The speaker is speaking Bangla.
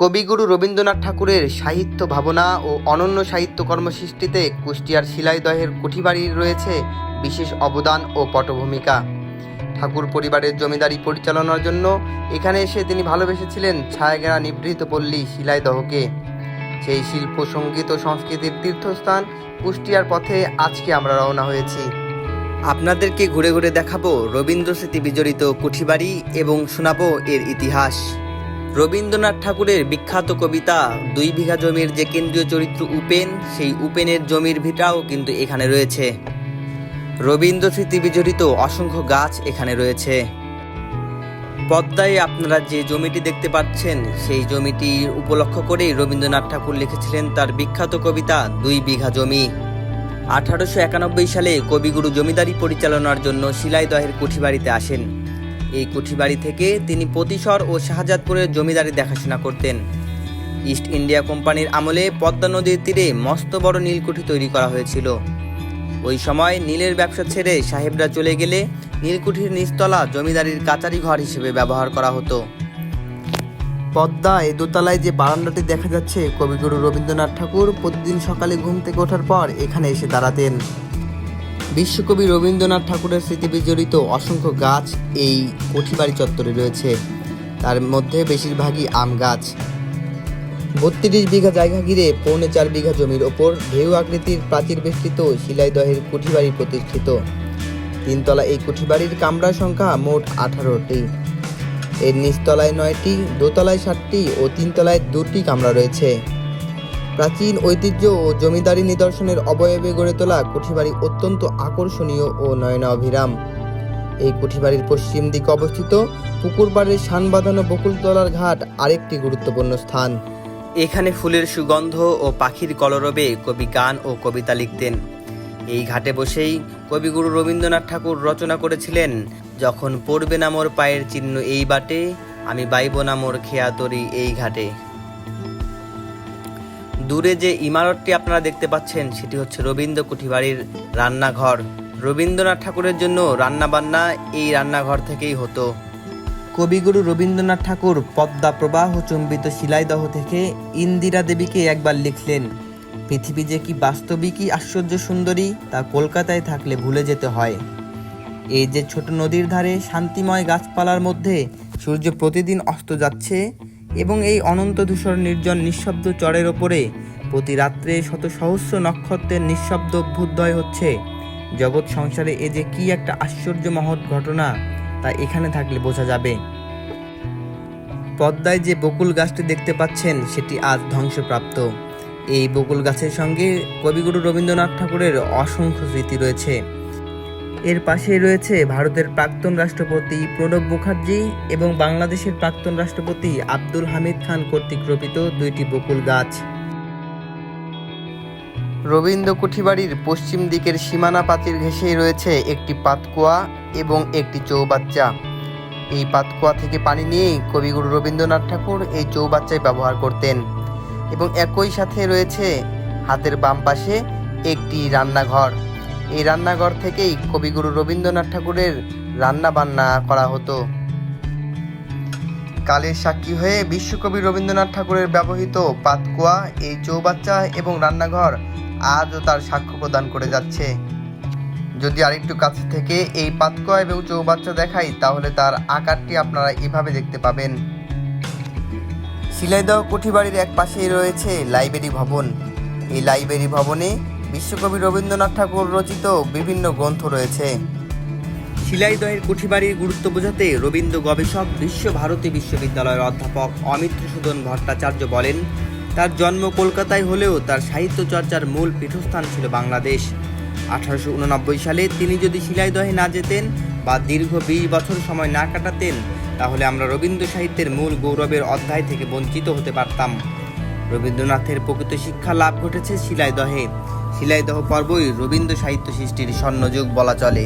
কবিগুরু রবীন্দ্রনাথ ঠাকুরের সাহিত্য ভাবনা ও অনন্য সাহিত্য কর্মসৃষ্টিতে কুষ্টিয়ার শিলাইদহের কুঠিবাড়ির রয়েছে বিশেষ অবদান ও পটভূমিকা। ঠাকুর পরিবারের জমিদারি পরিচালনার জন্য এখানে এসে তিনি ভালোবেসেছিলেন ছায়াগেরা নিভৃত পল্লী শিলাইদহকে। সেই শিল্প, সংগীত ও সংস্কৃতির তীর্থস্থান কুষ্টিয়ার পথে আজকে আমরা রওনা হয়েছি। আপনাদেরকে ঘুরে ঘুরে দেখাবো রবীন্দ্র স্মৃতি বিজড়িত কুঠিবাড়ি এবং শোনাবো এর ইতিহাস। রবীন্দ্রনাথ ঠাকুরের বিখ্যাত কবিতা দুই বিঘা জমির যে কেন্দ্রীয় চরিত্র উপেন, সেই উপেনের জমির ভিটাও কিন্তু এখানে রয়েছে। রবীন্দ্র স্মৃতি বিজড়িত অসংখ্য গাছ এখানে রয়েছে। পদ্মায় আপনারা যে জমিটি দেখতে পাচ্ছেন, সেই জমিটির উপলক্ষ করেই রবীন্দ্রনাথ ঠাকুর লিখেছিলেন তার বিখ্যাত কবিতা দুই বিঘা জমি। আঠারোশো একানব্বই সালে কবিগুরু জমিদারি পরিচালনার জন্য শিলাইদহের কুঠিবাড়িতে আসেন। এই কুঠিবাড়ি থেকে তিনি প্রতিশর ও শাহজাদপুরের জমিদারি দেখাশোনা করতেন। ইস্ট ইন্ডিয়া কোম্পানির আমলে পদ্মা নদীর তীরে মস্ত বড় নীলকুঠি তৈরি করা হয়েছিল। ওই সময় নীলের ব্যবসা ছেড়ে সাহেবরা চলে গেলে নীলকুঠির নিচতলা জমিদারির কাচারি ঘর হিসেবে ব্যবহার করা হতো। পদ্মা পদ্মায় দোতলায় যে বারান্দাটি দেখা যাচ্ছে, কবিগুরু রবীন্দ্রনাথ ঠাকুর প্রতিদিন সকালে ঘুম থেকে ওঠার পর এখানে এসে দাঁড়াতেন। বিশ্বকবি রবীন্দ্রনাথ ঠাকুরের স্মৃতি বিজড়িত অসংখ্য গাছ এই কুঠিবাড়ি চত্বরে রয়েছে। তার মধ্যে বেশিরভাগই আম গাছ। বত্রিশ বিঘা জায়গা ঘিরে পৌনে চার বিঘা জমির ওপর ঢেউ আকৃতির প্রাচীর বেষ্টিত শিলাইদহের কুঠিবাড়ি প্রতিষ্ঠিত। তিনতলা এই কুঠিবাড়ির কামরা সংখ্যা মোট আঠারোটি। এর নিচতলায় নয়টি, দোতলায় সাতটি ও তিনতলায় দুটি কামরা রয়েছে। প্রাচীন ঐতিহ্য ও জমিদারি নিদর্শনের অবয়বে গড়ে তোলা কুঠিবাড়ি অত্যন্ত আকর্ষণীয় ও নয়নাভিরাম। এই কুঠিবাড়ির পশ্চিম দিকে অবস্থিত পুকুরবাড়ির শান বাঁধানো বকুলতলার ঘাট আরেকটি গুরুত্বপূর্ণ স্থান। এখানে ফুলের সুগন্ধ ও পাখির কলরবে কবি গান ও কবিতা লিখতেন। এই ঘাটে বসেই কবিগুরু রবীন্দ্রনাথ ঠাকুর রচনা করেছিলেন, যখন পড়বে না মোর পায়ের চিহ্ন এই বাটে, আমি বাইব না মোর খেয়া তরি এই ঘাটে। দূরে যে ইমারতটি আপনারা দেখতে পাচ্ছেন, সেটি হচ্ছে রবীন্দ্র কুঠিবাড়ির রান্নাঘর। রবীন্দ্রনাথ ঠাকুরের জন্য রান্নাবান্না এই রান্নাঘর থেকেই হতো। কবিগুরু রবীন্দ্রনাথ ঠাকুর পদ্মা প্রবাহ চুম্বিত শিলাইদহ থেকে ইন্দিরা দেবীকে একবার লিখলেন, পৃথিবী যে কি বাস্তবিকই আশ্চর্য সুন্দরী, তা কলকাতায় থাকলে ভুলে যেতে হয়। এই যে ছোট নদীর ধারে শান্তিময় গাছপালার মধ্যে সূর্য প্রতিদিন অস্ত যাচ্ছে এবং এই অনন্ত ধূসর নির্জন নিঃশব্দ চরের ওপরে প্রতি রাত্রে শত সহস্র নক্ষত্রের নিঃশব্দ অভ্যুদয় হচ্ছে। জগৎ সংসারে এ যে কি একটা আশ্চর্য মহৎ ঘটনা, তা এখানে থাকলে বোঝা যাবে। পদ্মায় যে বকুল গাছটি দেখতে পাচ্ছেন, সেটি আজ ধ্বংসপ্রাপ্ত। এই বকুল গাছের সঙ্গে কবিগুরু রবীন্দ্রনাথ ঠাকুরের অসংখ্য স্মৃতি রয়েছে। এর পাশেই রয়েছে ভারতের প্রাক্তন রাষ্ট্রপতি প্রণব মুখার্জি এবং বাংলাদেশের প্রাক্তন রাষ্ট্রপতি আব্দুল হামিদ খান কর্তৃক রোপিত দুইটি বকুল গাছ। রবীন্দ্র কুঠিবাড়ির পশ্চিম দিকের সীমানা পাতির ঘেঁষেই রয়েছে একটি পাতকুয়া এবং একটি চৌবাচ্চা। এই পাতকুয়া থেকে পানি নিয়েই কবিগুরু রবীন্দ্রনাথ ঠাকুর এই চৌবাচ্চায় ব্যবহার করতেন এবং একই সাথে রয়েছে হাতের বাম পাশে একটি রান্নাঘর। এই রান্নাঘর থেকেই কবিগুরু রবীন্দ্রনাথ ঠাকুরের রান্না বান্না করা হতো। কালের সাক্ষী হয়ে বিশ্বকবি রবীন্দ্রনাথ ঠাকুরের ব্যবহৃত পাতকুয়া, এই চৌবাচ্চা এবং রান্নাঘর আজও তার সাক্ষ্য প্রদান করে যাচ্ছে। যদি আরেকটু কাছে থেকে এই পাতকুয়া এবং চৌবাচ্চা দেখাই, তাহলে তার আকারটি আপনারা এভাবে দেখতে পাবেন। শিলাইদহ কুঠিবাড়ির এক পাশেই রয়েছে লাইব্রেরি ভবন। এই লাইব্রেরি ভবনে বিশ্বকবি রবীন্দ্রনাথ ঠাকুর রচিত বিভিন্ন গ্রন্থ রয়েছে। শিলাইদহের কুঠিবাড়ির গুরুত্ব বোঝাতে রবীন্দ্র গবেষক বিশ্বভারতী বিশ্ববিদ্যালয়ের অধ্যাপক অমিত্র সুদন ভট্টাচার্য বলেন, তার জন্ম কলকাতায় হলেও তার সাহিত্য চর্চার মূল পীঠস্থান ছিল বাংলাদেশ। আঠারোশো উননব্বই সালে তিনি যদি শিলাইদহে না যেতেন বা দীর্ঘ বিশ বছর সময় না কাটাতেন, তাহলে আমরা রবীন্দ্র সাহিত্যের মূল গৌরবের অধ্যায় থেকে বঞ্চিত হতে পারতাম। রবীন্দ্রনাথের প্রকৃত শিক্ষা লাভ ঘটেছে শিলাইদহে। শিলাইদহ পর্বই রবীন্দ্র সাহিত্য সৃষ্টির স্বর্ণযুগ বলা চলে।